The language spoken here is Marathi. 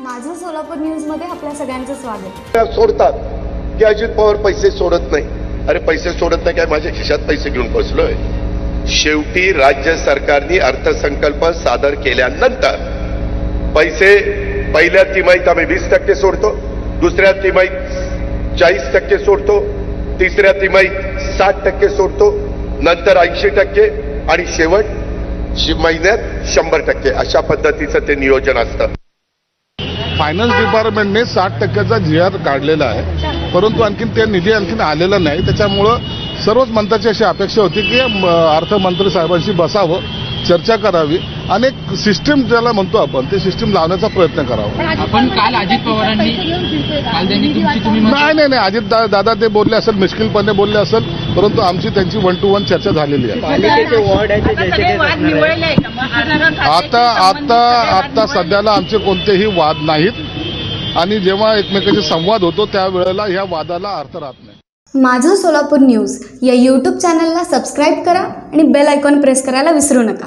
माझं सोलापूर न्यूजमध्ये आपल्या सगळ्यांचं स्वागत. सोडतात. की अजित पवार पैसे सोडत नाही. अरे पैसे सोडत नाही काय? माझ्या खिशात पैसे घेऊन बसलोय. शेवटी राज्य सरकारने अर्थसंकल्प सादर केल्यानंतर पैसे पहिल्या तिमाहीत आम्ही वीस टक्के सोडतो दुसऱ्या तिमाहीत चाळीस टक्के सोडतो तिसऱ्या तिमाहीत साठ टक्के सोडतो नंतर ऐंशी टक्के आणि शेवट महिन्यात शंभर टक्के. अशा पद्धतीचं ते नियोजन असतं. फायनान्स डिपार्टमेंटने साठ टक्क्याचा जी आर काढलेला आहे. परंतु आणखीन ते निधी आणखीन आलेला नाही. त्याच्यामुळं सर्वच मंत्र्याची अशी अपेक्षा होती की अर्थमंत्री साहेबांशी बसावं चर्चा करावी. आणि एक सिस्टीम ज्याला म्हणतो आपण ते सिस्टीम लावण्याचा प्रयत्न करावा. आपण काल अजित पवारांनी काल त्यांनी तुमची तुम्ही म्हणता- नाही नाही नाही. अजित दा- दादा ते बोलले असेल मिश्किलपणे बोलले असेल परंतु आमची त्यांची वन टू वन चर्चा झालेली आहे. आता आता आता सध्याला आमचे कोणतेही वाद नाहीत. आणि जेव्हा एकमेकांशी संवाद होतो त्यावेळेला ह्या वादाला अर्थ राहत नाही. माझं सोलापूर न्यूज या यूट्यूब चॅनलला सबस्क्राईब करा आणि बेल आयकॉन प्रेस करायला विसरू नका.